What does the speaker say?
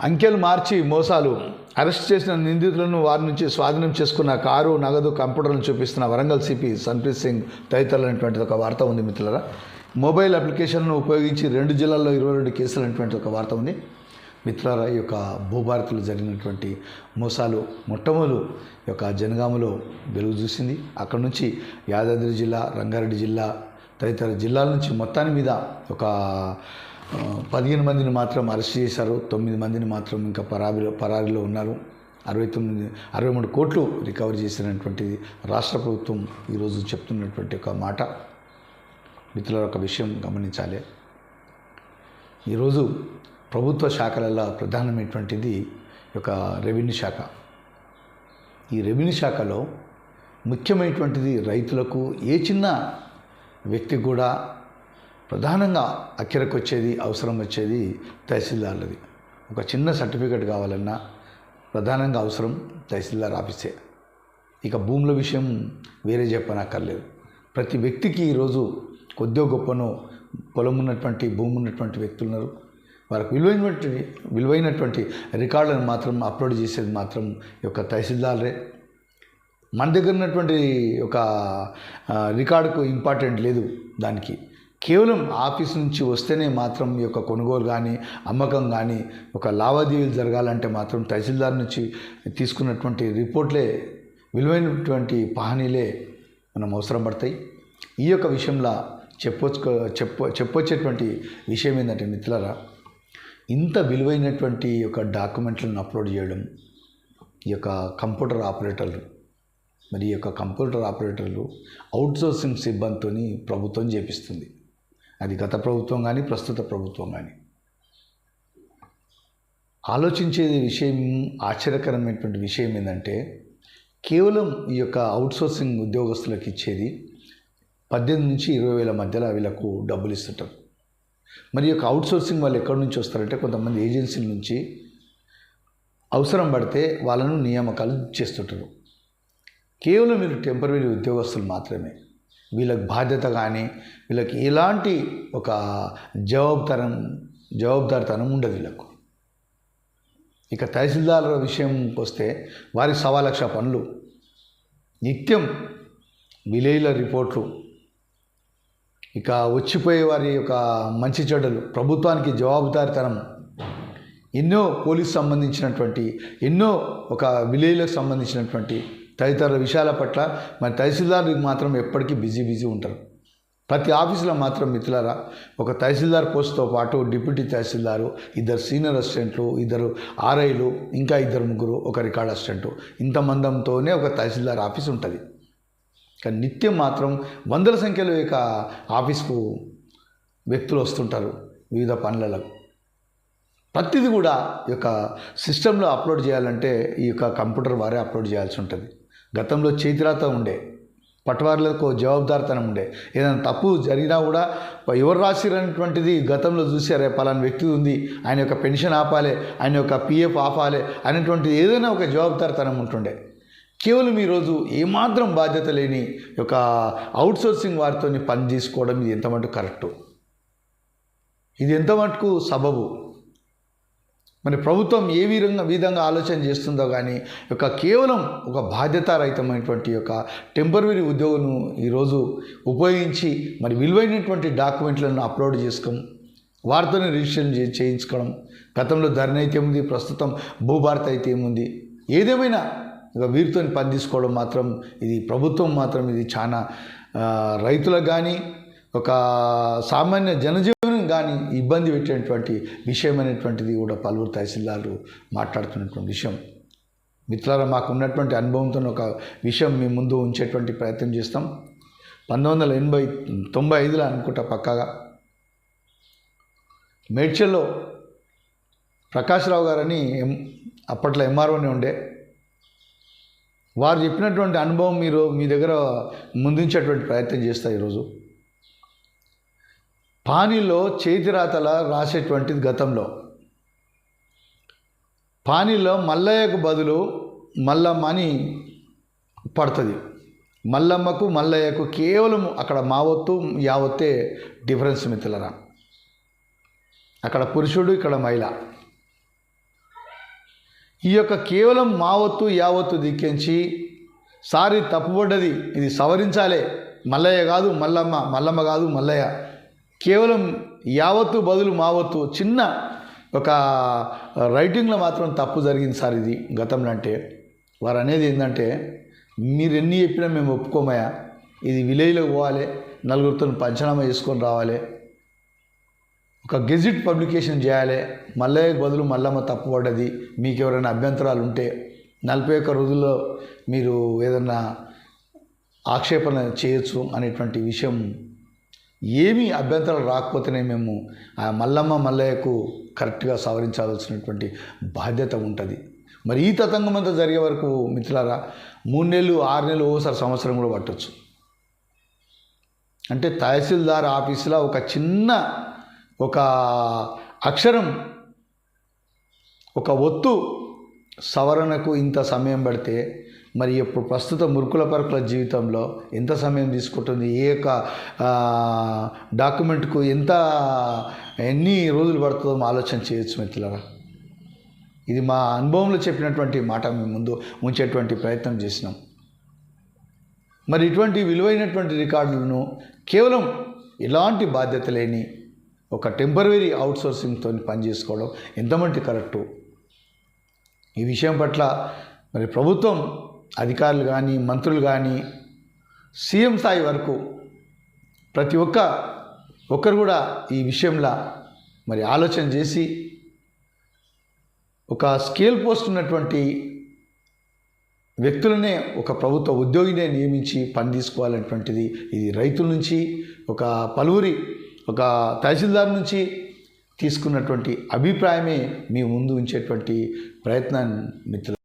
అంకెలు మార్చి మోసాలు. అరెస్ట్ చేసిన నిందితులను వారి నుంచి స్వాధీనం చేసుకున్న కారు నగదు కంప్యూటర్లను చూపిస్తున్న వరంగల్ సిపి సన్ప్రీత్ సింగ్ తదితరులు ఒక వార్త ఉంది మిత్రులరా. మొబైల్ అప్లికేషన్ను ఉపయోగించి రెండు జిల్లాల్లో ఇరవై రెండు కేసులు అనేటువంటి ఒక వార్త ఉంది. మిత్రులారా ఈ యొక్క భూభారతిలో జరిగినటువంటి మోసాలు మొట్టమొదలు ఈ యొక్క జనగామలో వెలుగు చూసింది. అక్కడ నుంచి యాదాద్రి జిల్లా రంగారెడ్డి జిల్లా తదితర జిల్లాల నుంచి మొత్తాన్ని మీద ఒక పదిహేను మందిని మాత్రం అరెస్ట్ చేశారు తొమ్మిది మందిని మాత్రం ఇంకా పరాబిలో పరారిలో ఉన్నారు. అరవై తొమ్మిది అరవై మూడు కోట్లు రికవర్ చేసినటువంటిది రాష్ట్ర ప్రభుత్వం ఈరోజు చెప్తున్నటువంటి ఒక మాట. మిత్రుల ఒక విషయం గమనించాలి. ఈరోజు ప్రభుత్వ శాఖలలో ప్రధానమైనటువంటిది ఒక రెవెన్యూ శాఖ. ఈ రెవెన్యూ శాఖలో ముఖ్యమైనటువంటిది రైతులకు ఏ చిన్న వ్యక్తి కూడా ప్రధానంగా అక్కిరకు వచ్చేది అవసరం వచ్చేది తహసీల్దార్లది. ఒక చిన్న సర్టిఫికెట్ కావాలన్నా ప్రధానంగా అవసరం తహసీల్దార్ ఆఫీసే. ఇక భూముల విషయం వేరే చెప్పనక్కర్లేదు. ప్రతి వ్యక్తికి ఈరోజు కొద్దో గొప్పనో పొలం ఉన్నటువంటి భూమి ఉన్నటువంటి వ్యక్తులు ఉన్నారు. వారికి విలువైనటువంటి విలువైనటువంటి రికార్డులను మాత్రం అప్లోడ్ చేసేది మాత్రం ఈ యొక్క తహసీల్దారే మన దగ్గర ఉన్నటువంటి ఒక రికార్డుకు ఇంపార్టెంట్ లేదు దానికి. కేవలం ఆఫీస్ నుంచి వస్తేనే మాత్రం ఈ యొక్క కొనుగోలు కానీ అమ్మకం కానీ ఒక లావాదేవీలు జరగాలంటే మాత్రం తహసీల్దార్ నుంచి తీసుకున్నటువంటి రిపోర్ట్లే విలువైనటువంటి పహానీలే మనం అవసరం పడతాయి. ఈ యొక్క విషయంలో చెప్పొచ్చు చెప్ప చెప్పొచ్చేటువంటి విషయం ఏంటంటే మిత్రులరా ఇంత విలువైనటువంటి యొక్క డాక్యుమెంట్లను అప్లోడ్ చేయడం ఈ యొక్క కంప్యూటర్ ఆపరేటర్లు మరి ఈ యొక్క కంప్యూటర్ ఆపరేటర్లు అవుట్సోర్సింగ్ సిబ్బందితో ప్రభుత్వం చేపిస్తుంది. అది గత ప్రభుత్వం కానీ ప్రస్తుత ప్రభుత్వం కానీ ఆలోచించే విషయం ఆశ్చర్యకరమైనటువంటి విషయం ఏంటంటే కేవలం ఈ యొక్క అవుట్సోర్సింగ్ ఉద్యోగస్తులకు ఇచ్చేది పద్దెనిమిది నుంచి ఇరవై వేల మధ్యలో వీళ్ళకు డబ్బులు ఇస్తుంటారు. మరి యొక్క అవుట్సోర్సింగ్ వాళ్ళు ఎక్కడి నుంచి వస్తారంటే కొంతమంది ఏజెన్సీల నుంచి అవసరం పడితే వాళ్ళను నియామకాలు చేస్తుంటారు. కేవలం మీరు టెంపరీ ఉద్యోగస్తులు మాత్రమే. వీళ్ళకి బాధ్యత కానీ వీళ్ళకి ఎలాంటి ఒక జవాబుతరం జవాబుదారితనం ఉండదు వీళ్ళకు. ఇక తహసీల్దార్ విషయంకి వస్తే వారి సవా లక్ష పనులు. నిత్యం విలేజ్ల రిపోర్ట్లు. ఇక వచ్చిపోయే వారి యొక్క మంచి చెడ్డలు ప్రభుత్వానికి జవాబుదారితనం. ఎన్నో పోలీస్ సంబంధించినటువంటి ఎన్నో ఒక విలేజ్లకు సంబంధించినటువంటి తదితర విషయాల పట్ల మరి తహసీల్దార్కి మాత్రం ఎప్పటికీ బిజీ బిజీ ఉంటారు. ప్రతి ఆఫీసులో మాత్రం మిత్రులారా ఒక తహసీల్దార్ పోస్ట్తో పాటు డిప్యూటీ తహసీల్దారు ఇద్దరు సీనియర్ అసిస్టెంట్లు ఇద్దరు ఆర్ఐలు ఇంకా ఇద్దరు ముగ్గురు ఒక రికార్డ్ అసిస్టెంట్. ఇంతమందంతోనే ఒక తహసీల్దార్ ఆఫీస్ ఉంటుంది. కానీ నిత్యం మాత్రం వందల సంఖ్యలో యొక్క ఆఫీస్కు వ్యక్తులు వస్తుంటారు వివిధ పనులకు ప్రతిదీ కూడా ఈ యొక్క సిస్టంలో అప్లోడ్ చేయాలంటే ఈ యొక్క కంప్యూటర్ వారే అప్లోడ్ చేయాల్సి ఉంటుంది. గతంలో చేతిరాత ఉండే పటవారులకు జవాబుదారితనం ఉండే. ఏదైనా తప్పు జరిగినా కూడా ఎవరు రాసిరనేటువంటిది గతంలో చూసారే పలానా వ్యక్తి ఉంది ఆయన యొక్క పెన్షన్ ఆపాలి ఆయన యొక్క పిఎఫ్ ఆపాలి అనేటువంటిది ఏదైనా ఒక జవాబుదారితనం ఉంటుండే. కేవలం ఈరోజు ఏమాత్రం బాధ్యత లేని ఒక అవుట్సోర్సింగ్ వారితో పని చేసుకోవడం ఇది ఎంత కరెక్టు? ఇది ఎంత మటుకు సబబు? మరి ప్రభుత్వం ఏ విధంగా విధంగా ఆలోచన చేస్తుందో కానీ యొక్క కేవలం ఒక బాధ్యతారహితమైనటువంటి యొక్క టెంపరరీ ఉద్యోగులను ఈరోజు ఉపయోగించి మరి విలువైనటువంటి డాక్యుమెంట్లను అప్లోడ్ చేసుకోం వారితోనే రిజిస్ట్రేషన్ చే- చేయించుకోవడం గతంలో ధరణ అయితే ఏముంది ప్రస్తుతం భూభారత అయితే ఏముంది ఏదేమైనా ఇక వీరితో పని తీసుకోవడం మాత్రం ఇది ప్రభుత్వం మాత్రం ఇది చాలా రైతులకు కానీ ఒక సామాన్య జనజీవనం కానీ ఇబ్బంది పెట్టేటువంటి విషయం అనేటువంటిది కూడా పలువురు తహసీల్దార్లు మాట్లాడుతున్నటువంటి విషయం. మిత్రులారా మాకు ఉన్నటువంటి అనుభవంతో ఒక విషయం మీ ముందు ఉంచేటువంటి ప్రయత్నం చేస్తాం. పంతొమ్మిది వందల ఎనభై తొంభై ఐదులో అనుకుంటా పక్కాగా. మేడ్చల్లో ప్రకాశ్రావు గారని ఎం అప్పట్లో ఎంఆర్ఓనే ఉండే. వారు చెప్పినటువంటి అనుభవం మీరు మీ దగ్గర ముందుంచేటువంటి ప్రయత్నం చేస్తారు ఈరోజు. పానీలో చేతిరాతల రాసేటువంటిది గతంలో. పానీలో మల్లయ్యకు బదులు మల్లమ్మ అని పడుతుంది. మల్లమ్మకు మల్లయ్యకు కేవలం అక్కడ మావత్తు యావత్తే డిఫరెన్స్ మిత్రులరా. అక్కడ పురుషుడు ఇక్కడ మహిళ. ఈ యొక్క కేవలం మావత్తు యావత్తు దిక్కించి సారి తప్పుపడ్డది ఇది సవరించాలే. మల్లయ్య కాదు మల్లమ్మ మల్లమ్మ కాదు మల్లయ్య. కేవలం యావత్తు బదులు మావత్తు చిన్న ఒక రైటింగ్లో మాత్రం తప్పు జరిగింది సార్ ఇది గతంలో అంటే. వారు అనేది ఏంటంటే మీరు ఎన్ని చెప్పినా మేము ఒప్పుకోమయా ఇది విలేజ్లోకి పోవాలి. నలుగురితో పంచనామా చేసుకొని రావాలి. ఒక గెజిట్ పబ్లికేషన్ చేయాలి. మల్లయ్య బదులు మల్లమ్మ తప్పుపడ్డది మీకు ఎవరైనా అభ్యంతరాలు ఉంటే నలభై ఒక్క రోజుల్లో మీరు ఏదన్నా ఆక్షేపణ చేయొచ్చు అనేటువంటి విషయం ఏమీ అభ్యంతరాలు రాకపోతేనే మేము ఆ మల్లమ్మ మల్లయ్యకు కరెక్ట్గా సవరించాల్సినటువంటి బాధ్యత ఉంటుంది. మరి ఈ తతంగం అంతా జరిగే వరకు మిత్రులారా మూడు నెలలు ఆరు నెలలు ఓసారి సంవత్సరం కూడా పట్టచ్చు. అంటే తహసీల్దార్ ఆఫీసులో ఒక చిన్న ఒక అక్షరం ఒక ఒత్తు సవరణకు ఇంత సమయం పడితే మరి ఇప్పుడు ప్రస్తుత మురుకుల పరకుల జీవితంలో ఎంత సమయం తీసుకుంటుంది? ఏ యొక్క డాక్యుమెంట్కు ఎంత ఎన్ని రోజులు పడుతుందో ఆలోచన చేయొచ్చు మిత్రులరా. ఇది మా అనుభవంలో చెప్పినటువంటి మాట మేము ముందు ఉంచేటువంటి ప్రయత్నం చేసినాం. మరి ఇటువంటి విలువైనటువంటి రికార్డులను కేవలం ఎలాంటి బాధ్యత లేని ఒక టెంపరీ అవుట్సోర్సింగ్తో పనిచేసుకోవడం ఎంతమంది కరెక్టు? ఈ విషయం పట్ల మరి ప్రభుత్వం అధికారులు కానీ మంత్రులు కానీ సీఎం స్థాయి వరకు ప్రతి ఒక్క ఒక్కరు కూడా ఈ విషయంలో మరి ఆలోచన చేసి ఒక స్కేల్ పోస్ట్ ఉన్నటువంటి వ్యక్తులనే ఒక ప్రభుత్వ ఉద్యోగినే నియమించి పని తీసుకోవాలనేటువంటిది ఇది రైతుల నుంచి ఒక పలువురి ఒక తహసీల్దార్ నుంచి తీసుకున్నటువంటి అభిప్రాయమే మీ ముందు ఉంచేటువంటి ప్రయత్నాన్ని మిత్రులు